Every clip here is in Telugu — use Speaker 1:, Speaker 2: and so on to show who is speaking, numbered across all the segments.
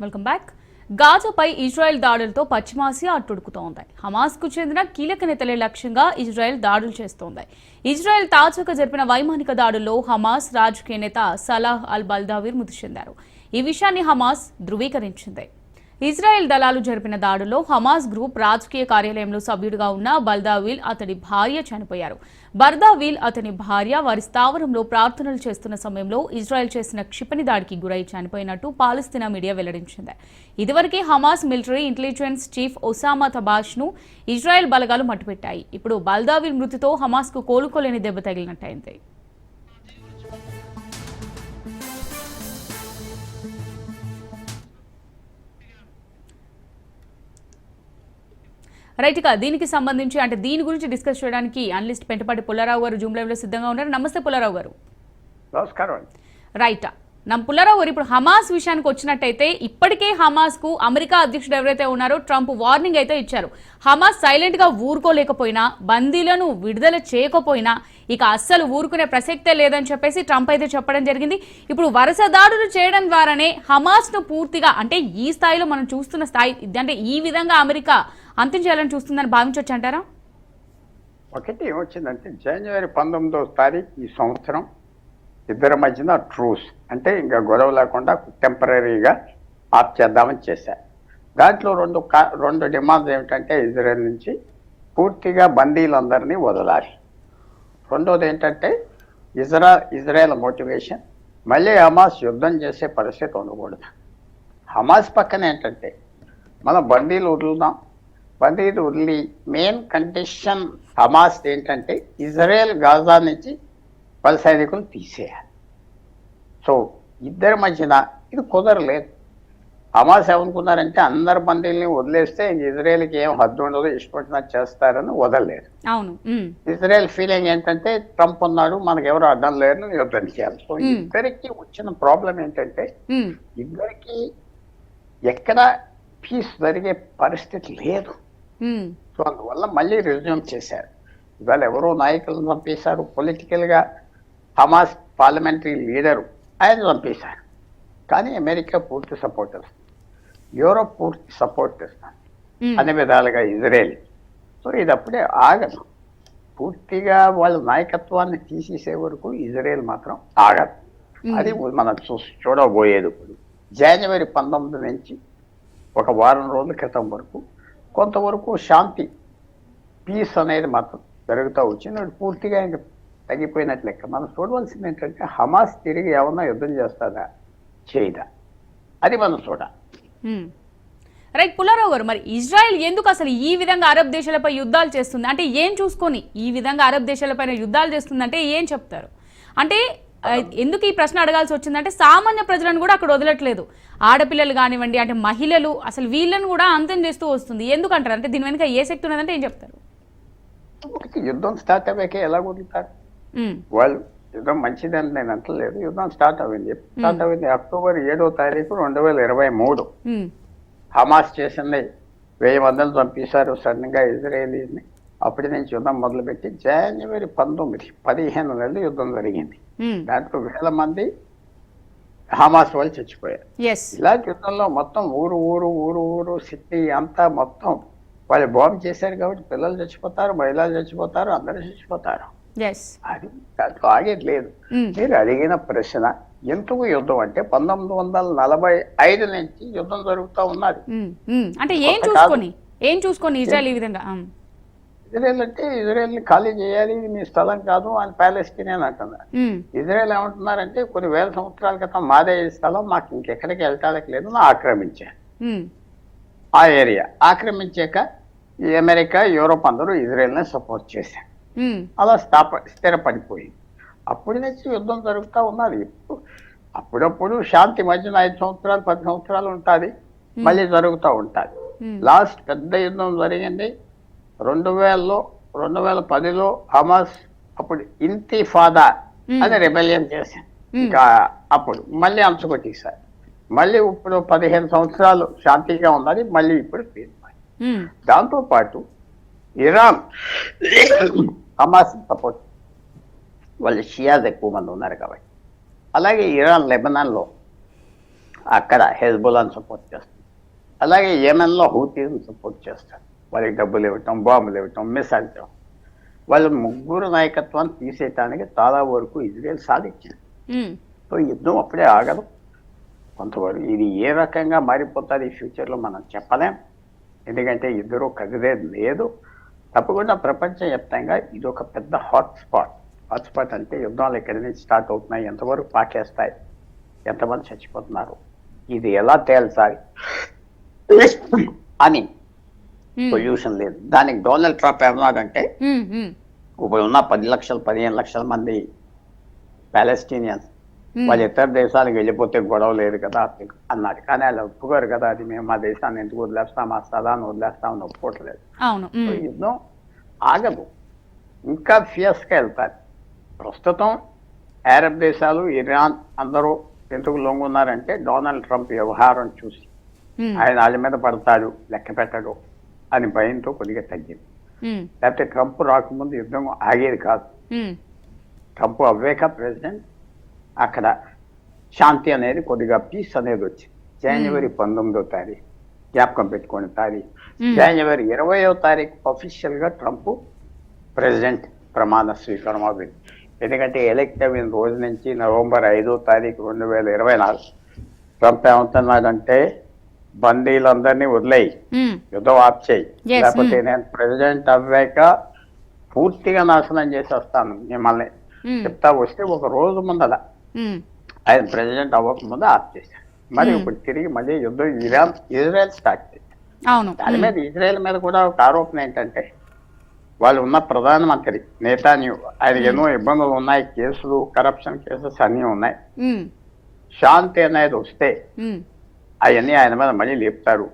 Speaker 1: వెల్కమ్ బ్యాక్ గాజాపై ఇజ్రాయెల్ దాడులతో పశ్చిమాసియా అట్టుడుకుతోంది. హమాస్కు చెందిన కీలక నేతలే లక్ష్యంగా ఇజ్రాయెల్ దాడులు చేస్తోంది. ఇజ్రాయెల్ తాజాగా జరిపిన వైమానిక దాడుల్లో హమాస్ రాజకీయ నేత సలాహ్ అల్ బల్దావీర్ మృతి చెందారు. ఈ విషయాన్ని హమాస్ ధృవీకరించింది. ఇజ్రాయెల్ దళాలు జరిపిన దాడుల్లో హమాస్ గ్రూప్ రాజకీయ కార్యాలయంలో సభ్యుడిగా ఉన్న బల్దావీల్ అతడి భార్య చనిపోయారు. బర్దావీల్ అతని భార్య వారి స్థావరంలో ప్రార్థనలు చేస్తున్న సమయంలో ఇజ్రాయెల్ చేసిన క్షిపణి దాడికి గురై చనిపోయినట్టు పాలస్తీనా మీడియా వెల్లడించింది. ఇదివరకే Hamas military intelligence chief Osama తబాష్ను Israel బలగాలు మట్టుపెట్టాయి. ఇప్పుడు బల్దావీల్ మృతితో హమాస్కు కోలుకోలేని దెబ్బ తగిలినట్టయింది. రైట్ ఇక దీనికి సంబంధించి అంటే దీని గురించి డిస్కస్ చేయడానికి అనలిస్ట్ పెంటపాటి పుల్లారావు గారు జూమ్ లైవ్లో సిద్ధంగా ఉన్నారు. నమస్తే పుల్లారావు గారు.
Speaker 2: నమస్కారం
Speaker 1: రైట్. నమ్ పుల్లారావు గారు ఇప్పుడు హమాస్ విషయానికి వచ్చినట్టయితే ఇప్పటికే హమాస్కు అమెరికా అధ్యక్షుడు ఎవరైతే ఉన్నారో ట్రంప్ వార్నింగ్ అయితే ఇచ్చారు. హమాస్ సైలెంట్గా ఊరుకోలేకపోయినా బందీలను విడుదల చేయకపోయినా ఇక అస్సలు ఊరుకునే ప్రసక్తే లేదని చెప్పేసి ట్రంప్ అయితే చెప్పడం జరిగింది. ఇప్పుడు వరుస దాడులు చేయడం ద్వారానే హమాస్ను పూర్తిగా అంటే ఈ స్థాయిలో మనం చూస్తున్న స్థాయి అంటే ఈ విధంగా అమెరికా అంతం చేయాలని చూస్తుందని భావించవచ్చు అంటారా?
Speaker 2: ఒకటి ఏమొచ్చిందంటే జనవరి పంతొమ్మిదవ తారీఖు ఈ సంవత్సరం ఇద్దరి మధ్యన ట్రూస్ అంటే ఇంకా గొడవ లేకుండా టెంపరీగా ఆఫ్ చేద్దామని చేశారు దాంట్లో రెండు రెండు డిమాండ్స్ ఏమిటంటే ఇజ్రాయెల్ నుంచి పూర్తిగా బందీలందరినీ వదలాలి. రెండోది ఏంటంటే ఇజ్రా ఇజ్రాయెల్ మోటివేషన్ మళ్ళీ హమాస్ యుద్ధం చేసే పరిస్థితి ఉండకూడదు. హమాస్ పక్కన ఏంటంటే మనం బందీలు వదులుదాం బందీలు వదిలి మెయిన్ కండిషన్ హమాస్ ఏంటంటే ఇజ్రాయెల్ గాజా నుంచి వాళ్ళ సైనికులు తీసేయాలి. సో ఇద్దరి మధ్యన ఇది కుదరలేదు. హమాస్ ఏమనుకున్నారంటే అందరు బందీల్ని వదిలేస్తే ఇంక ఇజ్రాయెల్కి ఏం హద్దు ఉండదు ఇష్టపడినట్టు చేస్తారని వదలలేదు.
Speaker 1: అవును
Speaker 2: ఇజ్రాయెల్ ఫీలింగ్ ఏంటంటే ట్రంప్ ఉన్నాడు మనకు ఎవరు అడ్డం లేరు యుద్ధం చేయాలి సో. ఇద్దరికి వచ్చిన ప్రాబ్లం ఏంటంటే ఇద్దరికి ఎక్కడ పీస్ జరిగే పరిస్థితి లేదు. సో అందువల్ల మళ్ళీ రిజ్యూమ్ చేశారు. ఇవాళ ఎవరో నాయకులను చంపేశారు పొలిటికల్గా హమాస్ పార్లమెంటరీ లీడరు ఆయన చంపేశారు. కానీ అమెరికా పూర్తి సపోర్ట్ ఇస్తుంది యూరోప్ పూర్తి సపోర్ట్ ఇస్తుంది
Speaker 1: ఉమ్.
Speaker 2: అన్ని విధాలుగా ఇజ్రాయెల్ సో ఇది అప్పుడే ఆగదు. పూర్తిగా వాళ్ళ నాయకత్వాన్ని తీసేసే వరకు ఇజ్రాయెల్ మాత్రం ఆగదు. అది మనం చూ చూడబోయేది ఇప్పుడు. జనవరి పంతొమ్మిది నుంచి ఒక వారం రోజుల క్రితం వరకు కొంతవరకు శాంతి పీస్ అనేది మాత్రం జరుగుతూ వచ్చింది. పూర్తిగా ఇంకా తగ్గిపోయినట్లు లెక్క. మనం చూడవలసింది ఏంటంటే హమాస్ తిరిగి ఏమన్నా యుద్ధం చేస్తుందా చేయదా? అది మనం చూడాలి.
Speaker 1: రైట్ పుల్లారావు గారు మరి ఇజ్రాయెల్ ఎందుకు అసలు ఈ విధంగా అరబ్ దేశాలపై యుద్ధాలు చేస్తుంది? అంటే ఏం చూసుకొని ఈ విధంగా అరబ్ దేశాలపైన యుద్ధాలు చేస్తుందంటే ఏం చెప్తారు? అంటే ఎందుకు ఈ ప్రశ్న అడగాల్సి వచ్చిందంటే సామాన్య ప్రజలను కూడా అక్కడ వదలట్లేదు. ఆడపిల్లలు కానివ్వండి అంటే మహిళలు అసలు వీళ్ళని కూడా అంతం చేస్తూ వస్తుంది. ఎందుకంటారు? అంటే దీని వెనుక ఏ శక్తి ఉన్నదంటే ఏం చెప్తారు?
Speaker 2: యుద్ధం స్టార్ట్ అయ్యాకే ఎలా వదులుతారు. వాళ్ళు యుద్ధం మంచిదని నేను అంటలేదు. యుద్ధం స్టార్ట్ అయింది స్టార్ట్ అయింది అక్టోబర్ ఏడో తారీఖు రెండు వేల ఇరవై మూడు. హమాస్ చేసింది. వెయ్యి మందిని చంపేశారు. సడన్గా ఇజ్రాయేలీని అప్పటి నుంచి యుద్ధం మొదలుపెట్టి జనవరి పంతొమ్మిది పదిహేను నెలలు యుద్ధం జరిగింది. దాంట్లో వేల మంది హమాస్ వాళ్ళు చచ్చిపోయారు. ఇలాంటి యుద్ధంలో మొత్తం ఊరు ఊరు ఊరు ఊరు సిటీ అంతా మొత్తం వాళ్ళు బాంబు చేశారు కాబట్టి పిల్లలు చచ్చిపోతారు మహిళలు చచ్చిపోతారు అందరూ చచ్చిపోతారు. అది దాంట్లో ఆగేది లేదు. మీరు అడిగిన ప్రశ్న ఎందుకు యుద్ధం అంటే పంతొమ్మిది వందల నలభై ఐదు నుంచి యుద్ధం జరుగుతూ ఉన్నది.
Speaker 1: అంటే ఏం చూసుకొని ఏం చూసుకొని ఇజ్రాయెల్ ఈ విధంగా.
Speaker 2: ఇజ్రాయెల్ అంటే ఇజ్రాయెల్ని ఖాళీ చేయాలి ఇది మీ స్థలం కాదు అని ప్యాలెస్టీనియన్ అంటున్నారు.
Speaker 1: మ్మ్.
Speaker 2: ఇజ్రాయెల్ ఏమంటున్నారంటే కొన్ని వేల సంవత్సరాల క్రితం మాదే స్థలం మాకు ఇంకెక్కడికి వెళ్ళటానికి లేదు నా ఆక్రమించారు.
Speaker 1: మ్మ్.
Speaker 2: ఆ ఏరియా ఆక్రమించాక ఈ అమెరికా యూరోప్ అందరూ ఇజ్రాయెల్ని సపోర్ట్ చేశారు. అలా స్థాప స్థిరపడిపోయింది. అప్పటి నుంచి యుద్ధం జరుగుతూ ఉన్నది. ఇప్పుడు అప్పుడప్పుడు శాంతి మధ్యన ఐదు సంవత్సరాలు పది సంవత్సరాలు ఉంటుంది. మళ్ళీ జరుగుతూ ఉంటుంది. లాస్ట్ పెద్ద యుద్ధం జరిగింది. రెండు వేలలో రెండు వేల పదిలో హమాస్ అప్పుడు ఇంతిఫాదా అని రెబెలియన్ చేశాను ఇంకా అప్పుడు మళ్ళీ అంచుకొట్టేశారు మళ్ళీ ఇప్పుడు పదిహేను సంవత్సరాలు శాంతిగా ఉన్నది మళ్ళీ ఇప్పుడు. దాంతో పాటు ఇరాన్ హమాస్ సపోర్ట్ వాళ్ళు షియాస్ ఎక్కువ మంది ఉన్నారు కాబట్టి. అలాగే ఇరాన్ లెబనాన్లో అక్కడ హెజ్బుల్లాని సపోర్ట్ చేస్తుంది. అలాగే ఏమెన్లో హూతీని సపోర్ట్ చేస్తారు. వాళ్ళకి డబ్బులు ఇవ్వటం బాంబులు ఇవ్వటం మిసైల్ ఇవ్వటం. వాళ్ళ ముగ్గురు నాయకత్వాన్ని తీసేయటానికి చాలా వరకు ఇజ్రాయెల్ సాధించింది. సో యుద్ధం అప్పుడే ఆగదు. కొంతవరకు ఇది ఏ రకంగా మారిపోతుంది ఈ ఫ్యూచర్లో మనం చెప్పలేం. ఎందుకంటే ఇద్దరు కదిలేదు లేదు. తప్పకుండా ప్రపంచవ్యాప్తంగా ఇది ఒక పెద్ద హాట్ స్పాట్ హాట్ స్పాట్ అంటే యుద్ధాలు ఎక్కడి నుంచి స్టార్ట్ అవుతున్నాయి ఎంతవరకు పాకేస్తాయి ఎంతమంది చచ్చిపోతున్నారు ఇది ఎలా తేల్చాలి? అని
Speaker 1: ఉమ్,
Speaker 2: సొల్యూషన్ లేదు. దానికి డొనాల్డ్ ట్రంప్ ఏమన్నాడంటే
Speaker 1: ఉమ్, ఉమ్,
Speaker 2: ఇప్పుడు ఉన్న పది లక్షలు పదిహేను లక్షల మంది పాలెస్టీనియన్స్ వాళ్ళు ఇతర దేశాలకు వెళ్ళిపోతే గొడవ లేదు కదా అన్నాడు. కానీ వాళ్ళు ఒప్పుకోరు కదా అది మేము మా దేశాన్ని ఎందుకు వదిలేస్తాం ఆ స్థలాన్ని వదిలేస్తామని ఒప్పుకోవట్లేదు. యుద్ధం ఆగదు. ఇంకా ఫియస్గా వెళ్తారు. ప్రస్తుతం అరబ్ దేశాలు ఇరాన్ అందరూ ఎందుకు లొంగున్నారంటే డొనాల్డ్ ట్రంప్ వ్యవహారం చూసి. ఆయన వాళ్ళ మీద పడతాడు లెక్క పెట్టడు. అని భయంతో కొద్దిగా తగ్గింది. లేకపోతే ట్రంప్ రాకముందు యుద్ధం ఆగేది కాదు. ట్రంప్ అవ్వేక ప్రెసిడెంట్ అక్కడ శాంతి అనేది కొద్దిగా పీస్ అనేది వచ్చింది. జనవరి పంతొమ్మిదో తారీఖు జ్ఞాపకం పెట్టుకునే తారీఖు. జనవరి ఇరవయో తారీఖు అఫీషియల్గా ట్రంప్ ప్రెసిడెంట్ ప్రమాణ స్వీకారం అయింది ఎందుకంటే ఎలక్ట్ అయిన రోజు నుంచి నవంబర్ ఐదో తారీఖు రెండు వేల ఇరవై నాలుగు ట్రంప్ ఏమంటున్నాడంటే బందీలందరినీ వదిలేయి. యుద్ధం ఆప్ చేయి లేకపోతే. నేను ప్రెసిడెంట్ అవ్వాక పూర్తిగా నాశనం చేసేస్తాను మిమ్మల్ని. చెప్తా వస్తే ఒక రోజు ముందల ఆయన ప్రెసిడెంట్ అవ్వక ముందు ఆఫ్ చేశారు. మరి. ఇప్పుడు తిరిగి మళ్ళీ యుద్ధం ఇరాన్ ఇజ్రాయెల్ స్టార్ట్ చేశారు. దాని మీద ఇజ్రాయెల్ మీద కూడా ఒక ఆరోపణ ఏంటంటే వాళ్ళు ఉన్న ప్రధానమంత్రి నేతాన్యూ ఆయనకి ఎన్నో ఇబ్బందులు ఉన్నాయి కేసులు కరప్షన్ కేసెస్ అన్నీ ఉన్నాయి. శాంతి అనేది వస్తే అవన్నీ ఆయన మీద మళ్ళీ లేపుతారు.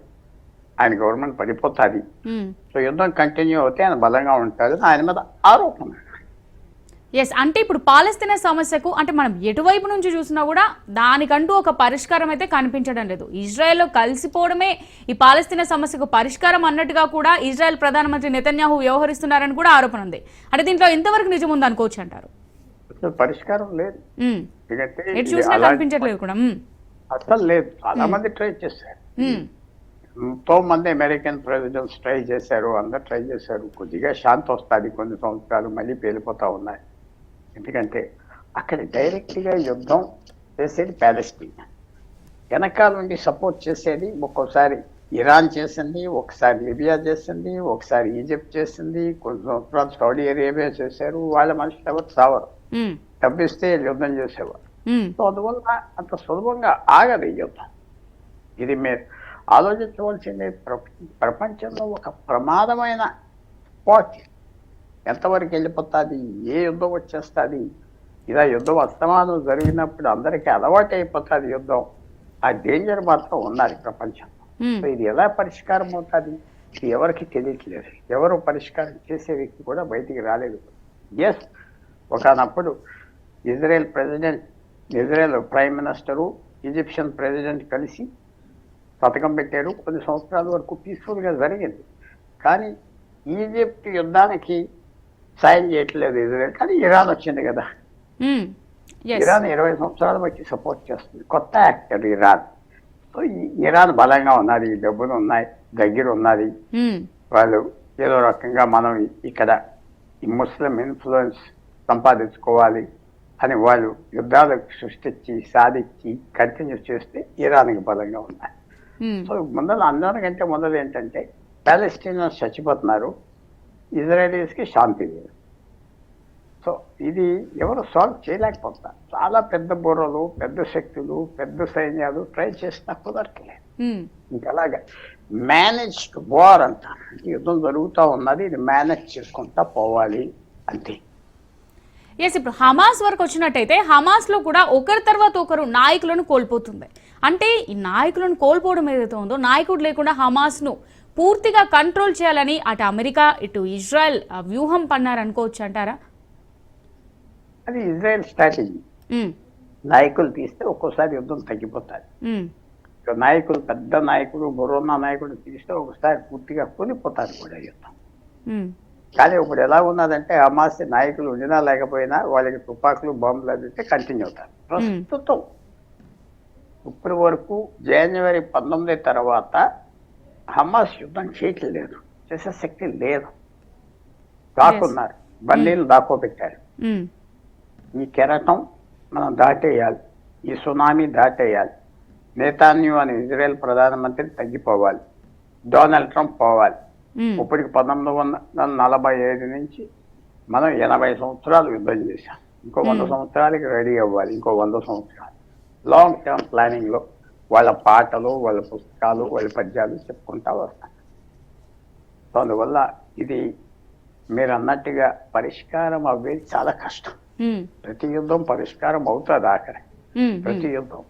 Speaker 2: ఆయన గవర్నమెంట్ పడిపోతుంది.
Speaker 1: ఉమ్.
Speaker 2: సో యుద్ధం కంటిన్యూ అవుతే ఆయన బలంగా ఉంటారు ఆయన మీద ఆరోపణ.
Speaker 1: ఎస్ అంటే ఇప్పుడు పాలస్తీనా సమస్యకు అంటే మనం ఎటువైపు నుంచి చూసినా కూడా దానికంటూ ఒక పరిష్కారం అయితే కనిపించడం లేదు. ఇజ్రాయెల్లో కలిసిపోవడమే ఈ పాలస్తీనా సమస్యకు పరిష్కారం అన్నట్టుగా కూడా ఇజ్రాయెల్ ప్రధానమంత్రి నెతన్యాహు వ్యవహరిస్తున్నారని కూడా ఆరోపణ ఉంది. అంటే దీంట్లో ఎంతవరకు నిజం ఉంది అనుకోవచ్చు అంటారు?
Speaker 2: పరిష్కారం లేదు. అలాంటి-
Speaker 1: కనిపించట్లేదు కూడా. ఉమ్.
Speaker 2: అసలు లేదు. చాలా మంది ట్రై చేశారు. ఎంతో మంది అమెరికన్ ప్రెసిడెంట్స్ ట్రై చేశారు. అందరు ట్రై చేశారు. కొద్దిగా శాంతి వస్తుంది కొన్ని సంవత్సరాలు మళ్ళీ పేలిపోతా ఉన్నాయి. ఎందుకంటే అక్కడ డైరెక్ట్గా యుద్ధం చేసేది ప్యాలెస్టీన్. వెనకాల నుండి సపోర్ట్ చేసేది ఒక్కోసారి ఇరాన్ చేసింది ఒకసారి లిబియా చేసింది ఒకసారి ఈజిప్ట్ చేసింది కొన్ని సంవత్సరాలు సౌదీ అరేబియా చేశారు. వాళ్ళ మనుషులు ఎవరు? సావరు. డబ్బిస్తే యుద్ధం చేసేవారు. సో అందువల్ల అంత సులభంగా ఆగదు యుద్ధం. ఇది మీరు ఆలోచించవలసింది ప్ర- ప్రపంచంలో ఒక ప్రమాదమైన స్పాట్ ఎంతవరకు వెళ్ళిపోతుంది? ఏ యుద్ధం వచ్చేస్తుంది? ఇలా యుద్ధం అస్తమానం జరిగినప్పుడు అందరికీ అలవాటు అయిపోతుంది యుద్ధం. ఆ డేంజర్ మాత్రం ఉన్నది ప్రపంచంలో. సో ఇది ఎలా పరిష్కారం అవుతుంది? ఇది ఎవరికి తెలియట్లేదు. ఎవరు పరిష్కారం చేసే వ్యక్తి కూడా బయటికి రాలేదు. Yes ఒకనప్పుడు Israel president Israel prime minister Egyptian president కలిసి పథకం పెట్టారు. కొన్ని సంవత్సరాల వరకు పీస్ఫుల్గా జరిగింది. కానీ ఈజిప్ట్ యుద్ధానికి సాయం చేయట్లేదు ఇజ్రాయెల్. కానీ ఇరాన్ వచ్చింది కదా. ఇరాన్ ఇరవై సంవత్సరాల బట్టి సపోర్ట్ చేస్తుంది. కొత్త యాక్టర్ ఇరాన్. సో ఇరాన్ బలంగా ఉన్నది డబ్బులు ఉన్నాయి దగ్గర ఉన్నది. వాళ్ళు ఏదో రకంగా మనం ఇక్కడ ఈ ముస్లిం ఇన్ఫ్లుయెన్స్ సంపాదించుకోవాలి. అని వాళ్ళు యుద్ధాలు సృష్టించి సాధించి కంటిన్యూ చేస్తే ఇరాన్కి బలంగా ఉన్నాయి
Speaker 1: ఉమ్.
Speaker 2: సో ముందర అందరికంటే మొదలు ఏంటంటే ప్యాలెస్టీనియన్స్ చచ్చిపోతున్నారు ఇజ్రాయలీస్కి శాంతి లేదు. సో ఇది ఎవరు సాల్వ్ చేయలేకపోతున్నారు. చాలా పెద్ద బుర్రలు పెద్ద శక్తులు పెద్ద సైన్యాలు ట్రై చేసినా కుదరట్లేదు.
Speaker 1: ఉమ్.
Speaker 2: ఇంకా అలాగా మేనేజ్డ్ వార్ అంట. అంటే యుద్ధం జరుగుతూ ఉన్నది ఇది మేనేజ్ చేసుకుంటా పోవాలి అంతే.
Speaker 1: ఎస్ ఇప్పుడు హమాస్ వరకు వచ్చినట్టయితే హమాస్లో కూడా ఒకరి తర్వాత ఒకరు నాయకులను కోల్పోతుంది. అంటే ఈ నాయకులను కోల్పోవడం ఏదైతే ఉందో నాయకుడు లేకుండా హమాస్ను పూర్తిగా కంట్రోల్ చేయాలని అటు అమెరికా ఇటు ఇజ్రాయెల్ వ్యూహం పన్నారనుకోవచ్చు అంటారా?
Speaker 2: అది ఇజ్రాయెల్ స్ట్రాటజీ
Speaker 1: ఉమ్,
Speaker 2: నాయకులు తీస్తే ఒక్కోసారి యుద్ధం తగ్గిపోతుంది.
Speaker 1: ఉమ్,
Speaker 2: ఇక నాయకులు పెద్ద నాయకుడు బుర్రున్న నాయకుడు తీస్తే ఒకసారి పూర్తిగా కూలిపోతారు కూడా యుద్ధం.
Speaker 1: ఉమ్,
Speaker 2: కానీ ఇప్పుడు ఎలా ఉన్నదంటే హమాస్ నాయకులు ఉండినా లేకపోయినా వాళ్ళకి తుపాకులు బాంబులు అందిస్తే కంటిన్యూ అవుతారు. ప్రస్తుతం ఇప్పటి వరకు జనవరి పంతొమ్మిది తర్వాత హమాస్ యుద్ధం చేయట్లేదు. చేసే శక్తి లేదు. దాక్కున్నారు. బల్లీలు దాక్కోబెట్టారు
Speaker 1: ఉమ్,
Speaker 2: ఈ కెరటం మనం దాటేయాలి. ఈ సునామీ దాటేయాలి. నేతాన్యూ అని ఇజ్రాయెల్ ప్రధానమంత్రి తగ్గిపోవాలి. డొనాల్డ్ ట్రంప్ పోవాలి. ఇప్పటికి పంతొమ్మిది వందల నలభై ఐదు నుంచి మనం ఎనభై సంవత్సరాలు యుద్ధం చేశాం. ఇంకో వంద సంవత్సరాలకి రెడీ అవ్వాలి. ఇంకో వంద సంవత్సరాలు. లాంగ్ టర్మ్ ప్లానింగ్లో వాళ్ళ పాటలు వాళ్ళ పుస్తకాలు వాళ్ళ పద్యాలు చెప్పుకుంటా వస్తాం. సో అందువల్ల ఇది మీరు అన్నట్టుగా పరిష్కారం అవ్వేది చాలా కష్టం. ప్రతి యుద్ధం పరిష్కారం అవుతుంది ఆఖరి. ప్రతి యుద్ధం.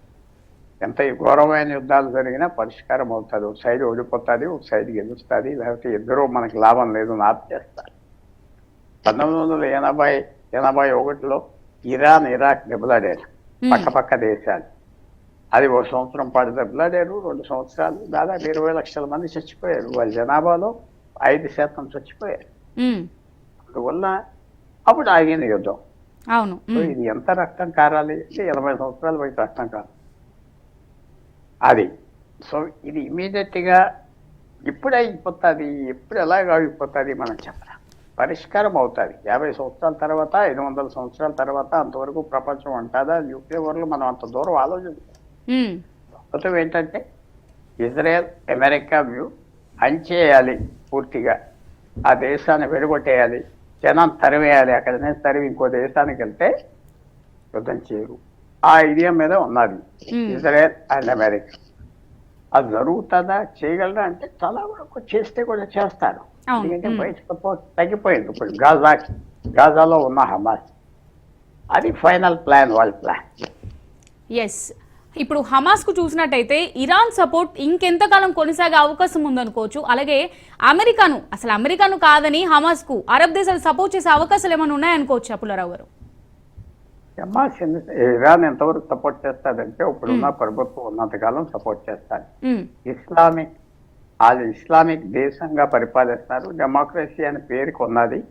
Speaker 2: ఎంత ఘోరమైన యుద్ధాలు జరిగినా పరిష్కారం అవుతుంది. ఒక సైడ్ ఓడిపోతుంది ఒక సైడ్ గెలుస్తుంది లేకపోతే ఇద్దరూ మనకి లాభం లేదు నాప్ చేస్తారు పంతొమ్మిది వందల ఎనభై ఎనభై ఒకటిలో ఇరాన్ ఇరాక్ దెబ్బలాడారు. పక్క పక్క దేశాలు. అది ఒక సంవత్సరం పాటు దెబ్బలాడారు రెండు సంవత్సరాలు దాదాపు ఇరవై లక్షల మంది చచ్చిపోయారు. వాళ్ళ జనాభాలో ఐదు శాతం చచ్చిపోయారు. అందువల్ల అప్పుడు ఆగింది యుద్ధం.
Speaker 1: అవును.
Speaker 2: ఇది ఎంత రక్తం కారాలి అంటే ఎనభై సంవత్సరాలు బయట రక్తం కాదు. అది. సో ఇది ఇమీడియట్గా ఇప్పుడు అయిపోతుంది ఎప్పుడు ఎలాగ అయిపోతుంది మనం చెప్పలేం. పరిష్కారం అవుతుంది. యాభై సంవత్సరాల తర్వాత ఐదు వందల సంవత్సరాల తర్వాత అంతవరకు ప్రపంచం ఉంటుందా న్యూక్లియర్ వరల్డ్ మనం అంత దూరం ఆలోచించాం మొత్తం ఏంటంటే ఇజ్రాయెల్ అమెరికా వ్యూ అంచేయాలి పూర్తిగా. ఆ దేశాన్ని విడగొట్టేయాలి. జనం తరివేయాలి అక్కడ నుంచి తరివి ఇంకో దేశానికి వెళ్తే యుద్ధం చేయరు. ఆ ఐడియా మీద ఉన్నది. Israel and America. అది జరుగుతుందా చేయగలరా అంటే చాలా వరకు చేస్తే కూడా చేస్తారు. ఎందుకంటే. బయట తగ్గిపోయింది. ఇప్పుడు గాజా గాజాలో ఉన్న హమాస్. అది ఫైనల్ ప్లాన్ వాళ్ళ ప్లాన్.
Speaker 1: ఎస్ ఇప్పుడు హమాస్కు చూసినట్టయితే ఇరాన్ సపోర్ట్ ఇంకెంతకాలం కొనసాగే అవకాశం ఉందనుకోవచ్చు. అలాగే అమెరికాను అసలు అమెరికాను కాదని హమాస్కు అరబ్ దేశాలు సపోర్ట్ చేసే అవకాశాలు ఏమైనా ఉన్నాయనుకోవచ్చు అప్పులరావు గారు?
Speaker 2: హమాస్ ఎంత- ఇరాన్ ఎంతవరకు సపోర్ట్ చేస్తాడంటే ఇప్పుడున్న ప్రభుత్వం ఉన్నంతకాలం సపోర్ట్ చేస్తాడు. ఇస్లామిక్ అది ఇస్లామిక్ దేశంగా పరిపాలిస్తారు డెమోక్రసీ అనే పేరుకు ఉన్నది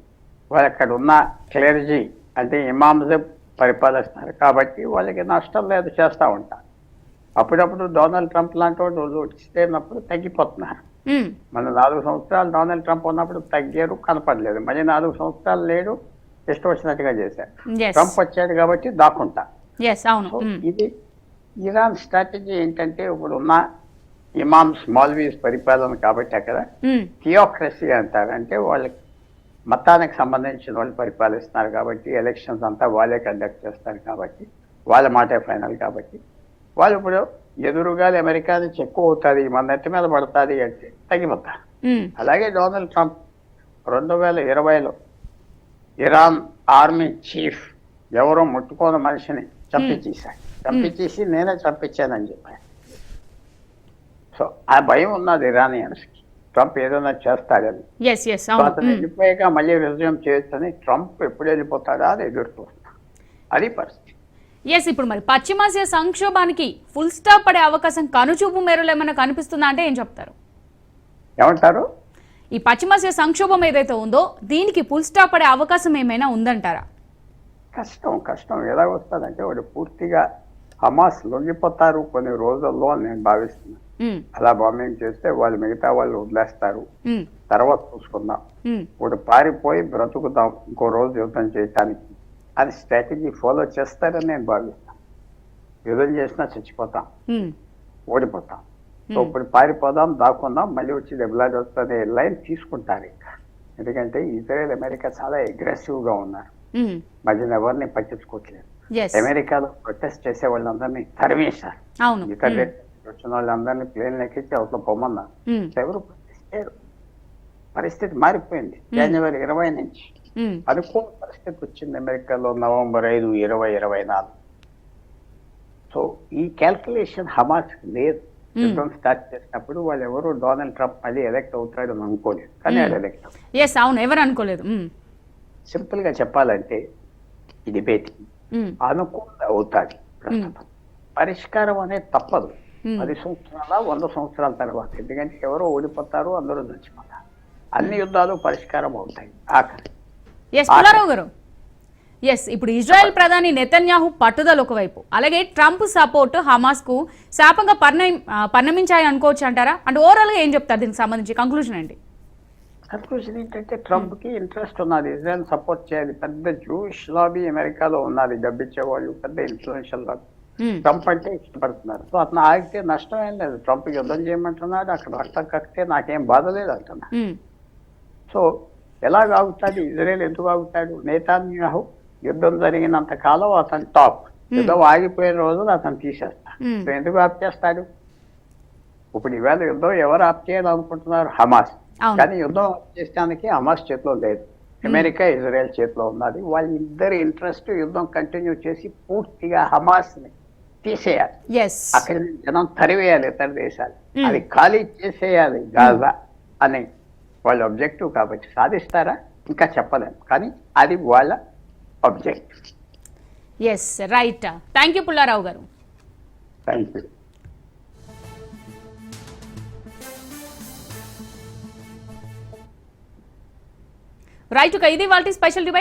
Speaker 2: వాళ్ళు అక్కడ ఉన్న క్లెర్జీ అంటే ఇమామ్స్ పరిపాలిస్తారు కాబట్టి వాళ్ళకి నష్టం లేదు చేస్తూ ఉంటారు. అప్పుడప్పుడు డొనాల్డ్ ట్రంప్ లాంటి వాళ్ళు వచ్చినప్పుడు తగ్గిపోతున్నారు. మన నాలుగు సంవత్సరాలు డొనాల్డ్ ట్రంప్ ఉన్నప్పుడు తగ్గారు కనపడలేదు. మళ్ళీ నాలుగు సంవత్సరాలు లేడు ఇష్టం వచ్చినట్టుగా చేశారు ట్రంప్ వచ్చాడు కాబట్టి దాక్కుంటా.
Speaker 1: ఉమ్,
Speaker 2: ఇది ఇరాన్ స్ట్రాటజీ ఏంటంటే ఇప్పుడు ఉన్న ఇమామ్స్ మౌల్వీస్ పరిపాలన కాబట్టి అక్కడ
Speaker 1: ఉమ్,
Speaker 2: థియోక్రసీ అంటారు. అంటే వాళ్ళకి మతానికి సంబంధించిన వాళ్ళు పరిపాలిస్తున్నారు కాబట్టి ఎలక్షన్స్ అంతా వాళ్ళే కండక్ట్ చేస్తారు కాబట్టి వాళ్ళ మాటే ఫైనల్ కాబట్టి. వాళ్ళు ఇప్పుడు ఎదురుగా అమెరికా నుంచి ఎక్కువ అవుతుంది మన నెత్తి మీద పడుతుంది అంటే తగ్గిపోతారు.
Speaker 1: ఉమ్,
Speaker 2: అలాగే డొనాల్డ్ ట్రంప్ రెండు వేల ఇరవైలో ఇరాన్ ఆర్మీ చీఫ్ ఎవరో ముట్టుకోని మనిషిని చంపించేశాడు చంపించేసి నేనే చంపించానని చెప్పాడు. సో ఆ భయం ఉన్నది ఇరానియన్స్కి ట్రంప్ ఏదైనా చేస్తాడని. అతను వెళ్ళిపోయాక మళ్ళీ రిజ్యూమ్ చేయొచ్చని ట్రంప్ ఎప్పుడు వెళ్ళిపోతాడా అని ఎదురు చూస్తున్నా అది పరిస్థితి.
Speaker 1: ఎస్ ఇప్పుడు మరి పశ్చిమాసియా సంక్షోభానికి ఫుల్ స్టాప్ పడే అవకాశం కనుచూపు మేరలో ఏమైనా కనిపిస్తుందా అంటే ఏం చెప్తారు?
Speaker 2: ఏమంటారు?
Speaker 1: ఈ పశ్చిమాసియా సంక్షోభం ఏదైతే ఉందో దీనికి ఫుల్ స్టాప్ పడే అవకాశం ఏమైనా ఉందంటారా?
Speaker 2: కష్టం కష్టం. ఎలా వస్తుందంటే వాడు పూర్తిగా హమాస్ లొంగిపోతారు కొన్ని రోజుల్లో అని నేను భావిస్తున్నాను అలా బాంబింగ్ చేస్తే వాళ్ళు మిగతా వాళ్ళు వదిలేస్తారు. తర్వాత చూసుకుందాం. ఇప్పుడు పారిపోయి బ్రతుకుదాం ఇంకో రోజు యుద్ధం చేయటానికి. అది స్ట్రాటజీ ఫాలో చేస్తారని నేను భావిస్తాను యుద్ధం చేసినా చచ్చిపోతాం. ఓడిపోతాం. సో ఇప్పుడు పారిపోదాం దాక్కుందాం మళ్ళీ వచ్చి దెబ్బలాడి వస్తుంది లైన్ తీసుకుంటారు ఇంకా. ఎందుకంటే ఇజ్రాయెల్ అమెరికా చాలా అగ్రెసివ్గా ఉన్నారు.
Speaker 1: ఉమ్,
Speaker 2: మధ్యన ఎవరిని పట్టించుకోవట్లేదు. అమెరికాలో ప్రొటెస్ట్ చేసే వాళ్ళందరినీ తరిమేశారు. ఇతర నుంచి వచ్చిన వాళ్ళందరినీ ప్లేన్ ఎక్కించి అవతల పొమ్మన్నారు ఎవరు పరిస్థితి మారిపోయింది. జనవరి ఇరవై నుంచి.
Speaker 1: ఉమ్,
Speaker 2: అనుకోని పరిస్థితి వచ్చింది అమెరికాలో నవంబర్ ఐదు ఇరవై ఇరవై నాలుగు. సో ఈ క్యాల్కులేషన్ హమాస్ లేదు. యుద్ధం స్టార్ట్ చేసినప్పుడు వాళ్ళు ఎవరు డొనాల్డ్ ట్రంప్ మళ్ళీ ఎలక్ట్ అవుతాడు అని అనుకోలేదు. కానీ అది ఎలక్ట్
Speaker 1: ఎస్ అవును. ఎవరు అనుకోలేదు?
Speaker 2: సింపుల్గా చెప్పాలంటే ఈ డిబేట్ అనుకూల అవుతాది ప్రస్తుతం పరిష్కారం అనేది తప్పదు.
Speaker 1: Hmm.
Speaker 2: పది సంవత్సరాల వంద సంవత్సరాల తర్వాత. ఎందుకంటే ఎవరో ఓడిపోతారు అందరూ చచ్చిపోతారు. అన్ని యుద్ధాలు పరిష్కారం అవుతాయి. ఆఖరి.
Speaker 1: గారు. ఎస్ ఇప్పుడు ఇజ్రాయెల్ ప్రధాని నెతన్యాహు పట్టుదల ఒకవైపు అలాగే ట్రంప్ సపోర్ట్ హమాస్కు శాపంగా పరిణమి ఆ, పరిణమించాయి అనుకోవచ్చు అంటారా? అంటే ఓవరాల్గా ఏం చెప్తారు దీనికి సంబంధించి? కంక్లూజన్ అండి
Speaker 2: కన్క్లూజన్ ఏంటంటే ట్రంప్కి ఇంట్రెస్ట్ ఉన్నది. ఇజ్రాయెల్ సపోర్ట్ చేయాలి. పెద్ద జూష్ లాబీ అమెరికాలో ఉన్నది. డబ్బిచ్చే వాళ్ళు పెద్ద ఇన్ఫ్లుయెన్షియల్ లాబీ. ట్రంప్ అంటే ఇష్టపడుతున్నారు. సో అతను ఆగితే నష్టం ఏం లేదు. ట్రంప్ యుద్ధం చేయమంటున్నాడు. అక్కడ రక్తం కక్కితే నాకేం బాధ లేదు అంటున్నా
Speaker 1: మ్మ్.
Speaker 2: సో ఎలాగ ఆగుతాడు? ఇజ్రాయెల్ ఎందుకు ఆగుతాడు? నేతాన్యాహు యుద్ధం జరిగినంత కాలం అతను టాప్. యుద్ధం ఆగిపోయిన రోజులు అతను తీసేస్తా
Speaker 1: మ్మ్.
Speaker 2: సో ఎందుకు ఆప్ చేస్తాడు ఇప్పుడు ఈవేళ యుద్ధం ఎవరు ఆప్ చేయాలనుకుంటున్నారు హమాస్. కానీ యుద్ధం ఆప్ చేయడానికి హమాస్ చేతిలో లేదు. అమెరికా ఇజ్రాయెల్ చేతిలో ఉన్నది. వాళ్ళిద్దరి ఇంట్రెస్ట్ యుద్ధం కంటిన్యూ చేసి పూర్తిగా హమాస్ని తీసేయాలి అక్కడ జనం తరివేయాలి ఇతర దేశాలు. అది ఖాళీ చేసేయాలి గాజా అని వాళ్ళ ఆబ్జెక్టివ్ కాబట్టి సాధిస్తారా? ఇంకా చెప్పలేము. కానీ అది వాళ్ళ objective
Speaker 1: yes right thank you Pullarao garu.
Speaker 2: Thank you
Speaker 1: right ఇది వాళ్ళ స్పెషల్ డిబేట్